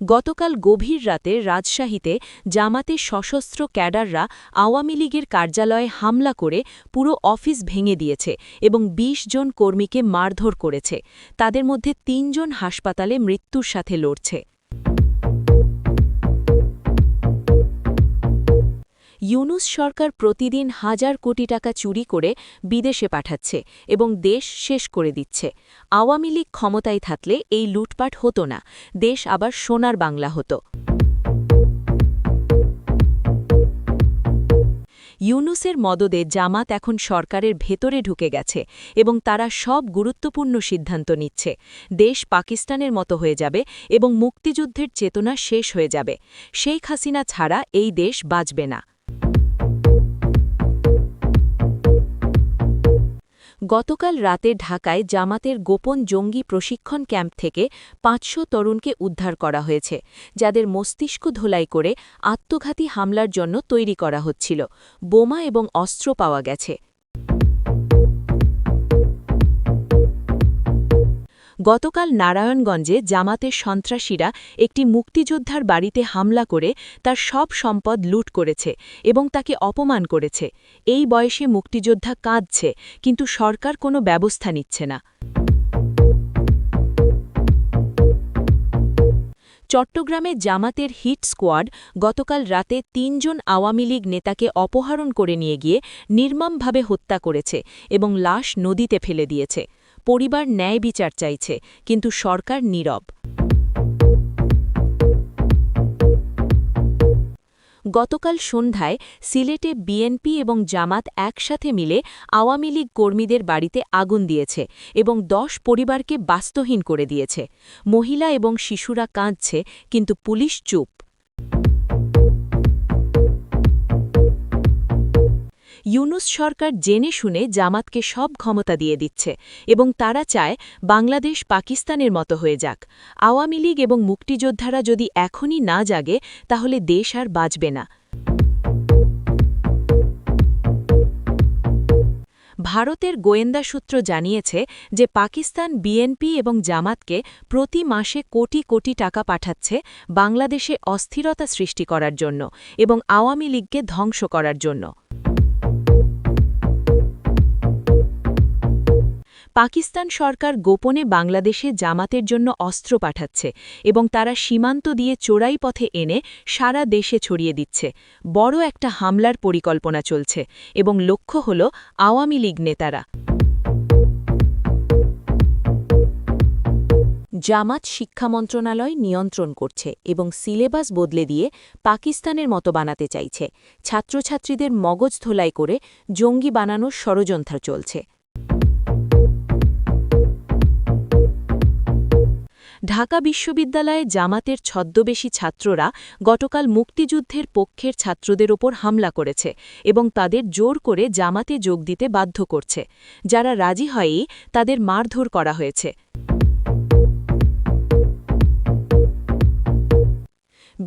গতকাল গভীর রাতে রাজশাহীতে জামাতে সশস্ত্র ক্যাডাররা আওয়ামী লীগের কার্যালয়ে হামলা করে পুরো অফিস ভেঙে দিয়েছে এবং ২০ জন কর্মীকে মারধর করেছে। তাদের মধ্যে তিনজন হাসপাতালে মৃত্যুর সাথে লড়ছে। ইউনুস সরকার প্রতিদিন হাজার কোটি টাকা চুরি করে বিদেশে পাঠাচ্ছে এবং দেশ শেষ করে দিচ্ছে। আওয়ামী লীগ ক্ষমতায় থাকলে এই লুটপাট হতো না, দেশ আবার সোনার বাংলা হতো। ইউনুসের মদদে জামাত এখন সরকারের ভেতরে ঢুকে গেছে এবং তারা সব গুরুত্বপূর্ণ সিদ্ধান্ত নিচ্ছে। দেশ পাকিস্তানের মতো হয়ে যাবে এবং মুক্তিযুদ্ধের চেতনা শেষ হয়ে যাবে। শেখ হাসিনা ছাড়া এই দেশ বাঁচবে না। গতকাল রাতে ঢাকায় জামাতের গোপন জঙ্গি প্রশিক্ষণ ক্যাম্প থেকে পাঁচশো তরুণকে উদ্ধার করা হয়েছে, যাদের মস্তিষ্ক ধোলাই করে আত্মঘাতী হামলার জন্য তৈরি করা হচ্ছিল। বোমা এবং অস্ত্র পাওয়া গেছে। গতকাল নারায়ণগঞ্জে জামাতের সন্ত্রাসীরা একটি মুক্তিযোদ্ধার বাড়িতে হামলা করে তার সব সম্পদ লুট করেছে এবং তাকে অপমান করেছে। এই বয়সে মুক্তিযোদ্ধা কাঁদছে, কিন্তু সরকার কোনো ব্যবস্থা নিচ্ছে না। চট্টগ্রামে জামাতের হিট স্কোয়াড গতকাল রাতে তিনজন আওয়ামী লীগ নেতাকে অপহরণ করে নিয়ে গিয়ে নির্মমভাবে হত্যা করেছে এবং লাশ নদীতে ফেলে দিয়েছে। পরিবার ন্যায় বিচার চাইছে, কিন্তু সরকার নীরব। গতকাল সন্ধ্যায় সিলেটে বিএনপি এবং জামাত একসাথে মিলে আওয়ামী লীগ কর্মীদের বাড়িতে আগুন দিয়েছে এবং দশ পরিবারকে বাস্তহীন করে দিয়েছে। মহিলা এবং শিশুরা কাঁদছে, কিন্তু পুলিশ চুপ। ইউনুস সরকার জেনে শুনে জামাতকে সব ক্ষমতা দিয়ে দিচ্ছে এবং তারা চায় বাংলাদেশ পাকিস্তানের মতো হয়ে যাক। আওয়ামী লীগ এবং মুক্তিযোদ্ধারা যদি এখনই না জাগে, তাহলে দেশ আর বাঁচবে না। ভারতের গোয়েন্দা সূত্র জানিয়েছে যে পাকিস্তান বিএনপি এবং জামাতকে প্রতি মাসে কোটি কোটি টাকা পাঠাচ্ছে বাংলাদেশে অস্থিরতা সৃষ্টি করার জন্য এবং আওয়ামী লীগকে ধ্বংস করার জন্য। পাকিস্তান সরকার গোপনে বাংলাদেশে জামাতের জন্য অস্ত্র পাঠাচ্ছে এবং তারা সীমান্ত দিয়ে চোরাই পথে এনে সারা দেশে ছড়িয়ে দিচ্ছে। বড় একটা হামলার পরিকল্পনা চলছে এবং লক্ষ্য হল আওয়ামী লীগ নেতারা। জামাত শিক্ষা মন্ত্রণালয় নিয়ন্ত্রণ করছে এবং সিলেবাস বদলে দিয়ে পাকিস্তানের মতো বানাতে চাইছে। ছাত্রছাত্রীদের মগজ ধোলাই করে জঙ্গি বানানোর ষড়যন্ত্র চলছে। ঢাকা বিশ্ববিদ্যালয়ে জামাতের ছদ্মবেশী ছাত্ররা গতকাল মুক্তিযুদ্ধের পক্ষের ছাত্রদের ওপর হামলা করেছে এবং তাদের জোর করে জামাতে যোগ দিতে বাধ্য করছে। যারা রাজি হয়েই তাদের মারধর করা হয়েছে।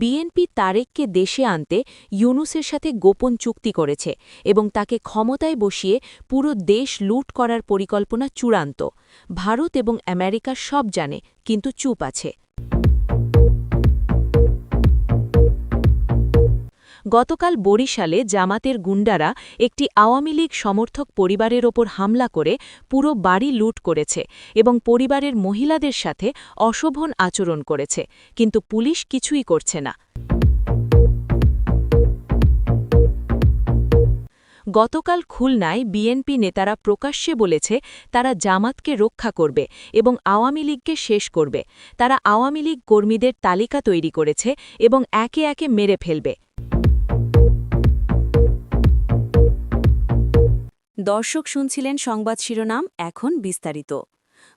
বিএনপি তারেককে দেশে আনতে ইউনুসের সাথে গোপন চুক্তি করেছে এবং তাকে ক্ষমতায় বসিয়ে পুরো দেশ লুট করার পরিকল্পনা চূড়ান্ত। ভারত এবং আমেরিকা সব জানে, কিন্তু চুপ আছে। গতকাল বরিশালে জামাতের গুন্ডারা একটি আওয়ামী লীগ সমর্থক পরিবারের ওপর হামলা করে পুরো বাড়ি লুট করেছে এবং পরিবারের মহিলাদের সাথে অশোভন আচরণ করেছে, কিন্তু পুলিশ কিছুই করছে না। গতকাল খুলনায় বিএনপি নেতারা প্রকাশ্যে বলেছে, তারা জামাতকে রক্ষা করবে এবং আওয়ামী লীগকে শেষ করবে। তারা আওয়ামী লীগ কর্মীদের তালিকা তৈরি করেছে এবং একে একে মেরে ফেলবে। দর্শক শুনছিলেন সংবাদ শিরোনাম, এখন বিস্তারিত।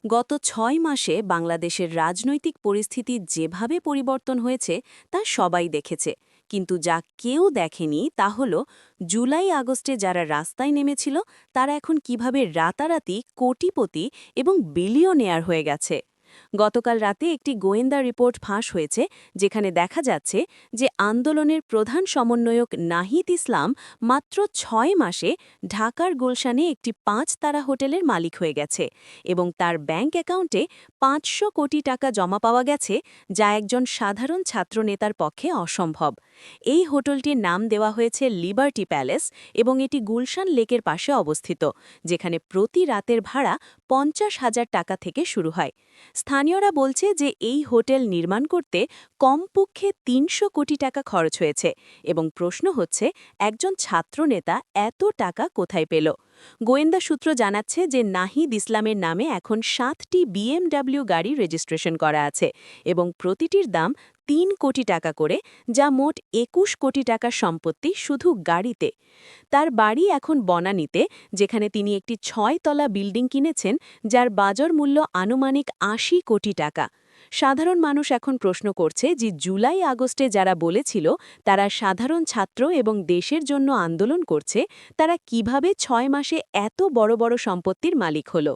গত ছয় মাসে বাংলাদেশের রাজনৈতিক পরিস্থিতি যেভাবে পরিবর্তন হয়েছে, তা সবাই দেখেছে। কিন্তু যা কেউ দেখেনি, তা হল, জুলাই আগস্টে যারা রাস্তায় নেমেছিল, তারা এখন কীভাবে রাতারাতি কোটিপতি এবং বিলিয়নেয়ার হয়ে গেছে। গতকাল রাতে একটি গোয়েন্দা রিপোর্ট ফাঁস হয়েছে, যেখানে দেখা যাচ্ছে যে আন্দোলনের প্রধান সমন্বয়ক নাহিদ ইসলাম মাত্র ছয় মাসে ঢাকার গুলশানে একটি পাঁচ তারা হোটেলের মালিক হয়ে গেছে এবং তার ব্যাংক অ্যাকাউন্টে পাঁচশো কোটি টাকা জমা পাওয়া গেছে, যা একজন সাধারণ ছাত্রনেতার পক্ষে অসম্ভব। এই হোটেলটির নাম দেওয়া হয়েছে লিবার্টি প্যালেস এবং এটি গুলশান লেকের পাশে অবস্থিত, যেখানে প্রতি রাতের ভাড়া পঞ্চাশ হাজার টাকা থেকে শুরু হয়। স্থানীয়রা বলছে যে এই হোটেল নির্মাণ করতে কমপক্ষে তিনশো কোটি টাকা খরচ হয়েছে এবং প্রশ্ন হচ্ছে, একজন ছাত্রনেতা এত টাকা কোথায় পেল? গোয়েন্দা সূত্র জানাচ্ছে যে নাহিদ ইসলামের নামে এখন সাতটি বিএমডাব্লিউ গাড়ি রেজিস্ট্রেশন করা আছে এবং প্রতিটির দাম তিন কোটি টাকা করে, যা মোট একুশ কোটি টাকার সম্পত্তি শুধু গাড়িতে। তার বাড়ি এখন বনানীতে, যেখানে তিনি একটি ছয় তলা বিল্ডিং কিনেছেন, যার বাজার মূল্য আনুমানিক আশি কোটি টাকা। সাধারণ মানুষ এখন প্রশ্ন করছে যে জুলাই আগস্টে যারা বলেছিল তারা সাধারণ ছাত্র এবং দেশের জন্য আন্দোলন করছে, তারা কীভাবে ছয় মাসে এত বড় বড় সম্পত্তির মালিক হল?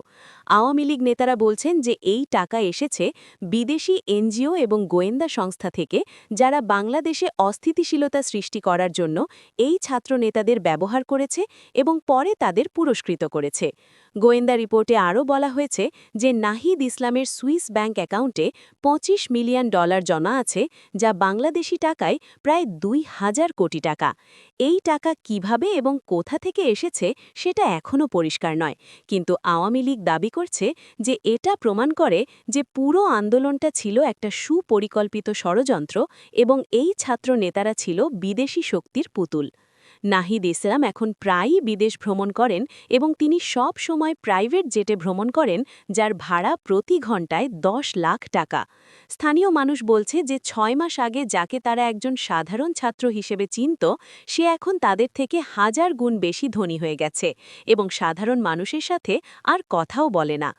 আওয়ামী লীগ নেতারা বলছেন যে এই টাকা এসেছে বিদেশি এনজিও এবং গোয়েন্দা সংস্থা থেকে যারা বাংলাদেশে অস্থিতিশীলতা সৃষ্টি করার জন্য এই ছাত্র নেতাদের ব্যবহার করেছে এবং পরে তাদের পুরস্কৃত করেছে। গোয়েন্দা রিপোর্টে আরও বলা হয়েছে যে নাহিদ ইসলামের সুইস ব্যাংক অ্যাকাউন্টে ২৫ মিলিয়ন ডলার জমা আছে, যা বাংলাদেশি টাকায় প্রায় দুই হাজার কোটি টাকা। এই টাকা কীভাবে এবং কোথা থেকে এসেছে সেটা এখনও পরিষ্কার নয়, কিন্তু আওয়ামী লীগ দাবি করছে যে এটা প্রমাণ করে যে পুরো আন্দোলনটা ছিল একটা সুপরিকল্পিত ষড়যন্ত্র এবং এই ছাত্র নেতারা ছিল বিদেশি শক্তির পুতুল। নাহিদ ইসলাম এখন প্রায়ই বিদেশ ভ্রমণ করেন এবং তিনি সব সময় প্রাইভেট জেটে ভ্রমণ করেন, যার ভাড়া প্রতি ঘন্টায় দশ লাখ টাকা। স্থানীয় মানুষ বলছে যে ছয় মাস আগে যাকে তারা একজন সাধারণ ছাত্র হিসেবে চিনত, সে এখন তাদের থেকে হাজার গুণ বেশি ধনী হয়ে গেছে এবং সাধারণ মানুষের সাথে আর কথাও বলে না।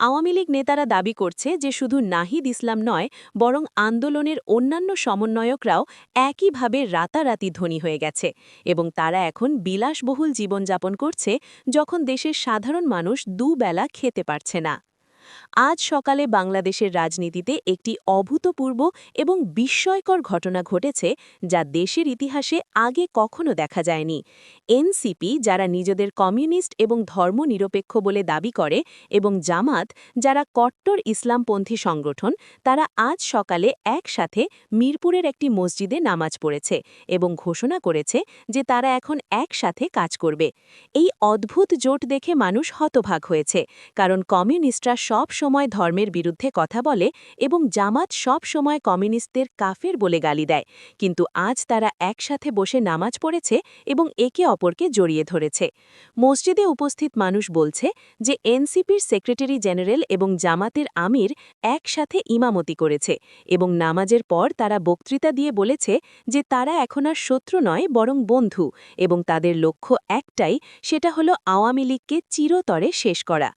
আওয়ামী লীগ নেতারা দাবি করছে যে শুধু নাহিদ ইসলাম নয়, বরং আন্দোলনের অন্যান্য সমন্বয়করাও একইভাবে রাতারাতি ধনী হয়ে গেছে এবং তারা এখন বিলাসবহুল জীবনযাপন করছে যখন দেশের সাধারণ মানুষ দুবেলা খেতে পারছে না। আজ সকালে বাংলাদেশের রাজনীতিতে একটি অভূতপূর্ব এবং বিস্ময়কর ঘটনা ঘটেছে যা দেশের ইতিহাসে আগে কখনো দেখা যায়নি। এনসিপি, যারা নিজেদের কমিউনিস্ট এবং ধর্মনিরপেক্ষ বলে দাবি করে, এবং জামাত, যারা কট্টর ইসলামপন্থী সংগঠন, তারা আজ সকালে একসাথে মিরপুরের একটি মসজিদে নামাজ পড়েছে এবং ঘোষণা করেছে যে তারা এখন একসাথে কাজ করবে। এই অদ্ভুত জোট দেখে মানুষ হতভাগ হয়েছে, কারণ কমিউনিস্টরা সব সময় ধর্মের বিরুদ্ধে কথা বলে এবং জামাত সব সময় কমিউনিস্টদের কাফের বলে গালি দেয়। কিন্তু আজ তারা একসাথে বসে নামাজ পড়েছে এবং একে অপরকে জড়িয়ে ধরেছে। মসজিদে উপস্থিত মানুষ বলছে যে, এনসিপির সেক্রেটারি জেনারেল এবং জামাতের আমির একসাথে ইমামতি করেছে এবং নামাজের পর তারা বক্তৃতা দিয়ে বলেছে যে, তারা এখন আর শত্রু নয়, বরং বন্ধু এবং তাদের লক্ষ্য একটাই, সেটা হলো আওয়ামী লীগকে চিরতরে শেষ করা।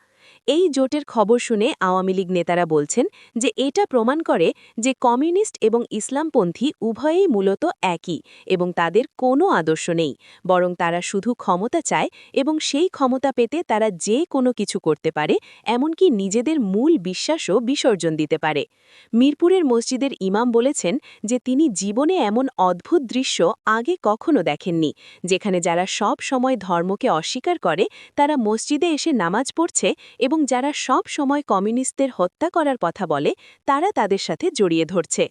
এই জোটের খবর শুনে আওয়ামী লীগ নেতারা বলছেন যে এটা প্রমাণ করে যে কমিউনিস্ট এবং ইসলামপন্থী উভয়েই মূলত একই এবং তাদের কোনো আদর্শ নেই, বরং তারা শুধু ক্ষমতা চায় এবং সেই ক্ষমতা পেতে তারা যে কোনো কিছু করতে পারে, এমনকি নিজেদের মূল বিশ্বাসও বিসর্জন দিতে পারে। মিরপুরের মসজিদের ইমাম বলেছেন যে তিনি জীবনে এমন অদ্ভুত দৃশ্য আগে কখনো দেখেননি, যেখানে যারা সব সময় ধর্মকে অস্বীকার করে তারা মসজিদে এসে নামাজ পড়ছে এবং যারা সব সময় কমিউনিস্টদের হত্যা করার কথা বলে, তারা তাদের সাথে জড়িয়ে ধরছে।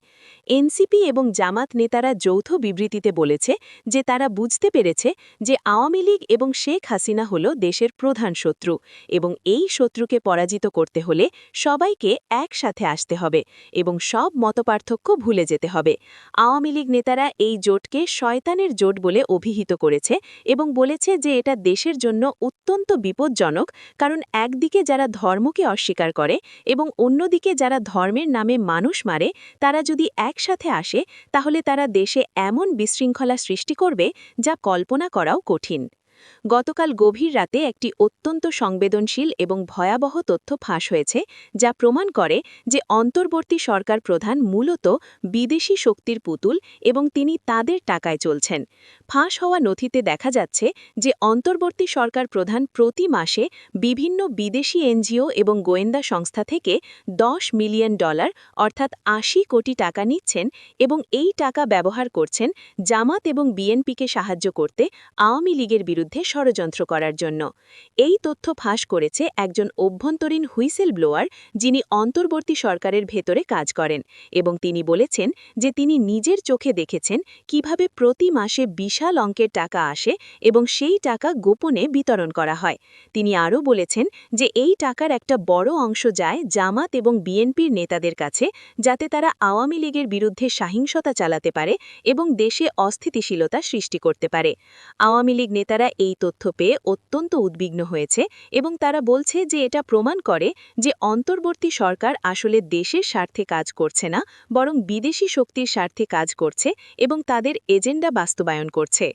এনসিপি এবং জামাত নেতারা যৌথ বিবৃতিতে বলেছে যে তারা বুঝতে পেরেছে যে আওয়ামী লীগ এবং শেখ হাসিনা হল দেশের প্রধান শত্রু এবং এই শত্রুকে পরাজিত করতে হলে সবাইকে একসাথে আসতে হবে এবং সব মতপার্থক্য ভুলে যেতে হবে। আওয়ামী লীগ নেতারা এই জোটকে শয়তানের জোট বলে অভিহিত করেছে এবং বলেছে যে এটা দেশের জন্য অত্যন্ত বিপজ্জনক, কারণ একদিকে যারা ধর্মকে অস্বীকার করে এবং অন্যদিকে যারা ধর্মের নামে মানুষ মারে, তারা যদি একসাথে আসে, তাহলে তারা দেশে এমন বিশৃঙ্খলা সৃষ্টি করবে যা কল্পনা করাও কঠিন। গতকাল গভীর রাতে একটি অত্যন্ত সংবেদনশীল এবং ভয়াবহ তথ্য ফাঁস হয়েছে, যা প্রমাণ করে যে অন্তর্বর্তী সরকার প্রধান মূলত বিদেশি শক্তির পুতুল এবং তিনি তাদের টাকায় চলছেন। ফাঁস হওয়া নথিতে দেখা যাচ্ছে যে অন্তর্বর্তী সরকার প্রধান প্রতি মাসে বিভিন্ন বিদেশি এনজিও এবং গোয়েন্দা সংস্থা থেকে ১০ মিলিয়ন ডলার, অর্থাৎ আশি কোটি টাকা নিচ্ছেন এবং এই টাকা ব্যবহার করছেন জামাত এবং বিএনপিকে সাহায্য করতে আওয়ামী লীগের বিরুদ্ধে ষড়যন্ত্র করার জন্য। এই তথ্য ফাঁস করেছে একজন অভ্যন্তরীণ হুইসেল ব্লোয়ার যিনি অন্তর্বর্তী সরকারের ভেতরে কাজ করেন এবং তিনি বলেছেন যে তিনি নিজের চোখে দেখেছেন কীভাবে প্রতি মাসে বিশাল অঙ্কের টাকা আসে এবং সেই টাকা গোপনে বিতরণ করা হয়। তিনি আরও বলেছেন যে এই টাকার একটা বড় অংশ যায় জামাত এবং বিএনপির নেতাদের কাছে, যাতে তারা আওয়ামী লীগের বিরুদ্ধে সহিংসতা চালাতে পারে এবং দেশে অস্থিতিশীলতা সৃষ্টি করতে পারে। আওয়ামী লীগ নেতারা এই তথ্য পেয়ে অত্যন্ত উদ্বিগ্ন হয়েছে এবং তারা বলছে যে এটা প্রমাণ করে যে অন্তর্বর্তী সরকার আসলে দেশের স্বার্থে কাজ করছে না, বরং বিদেশি শক্তির স্বার্থে কাজ করছে এবং তাদের এজেন্ডা বাস্তবায়ন করছে।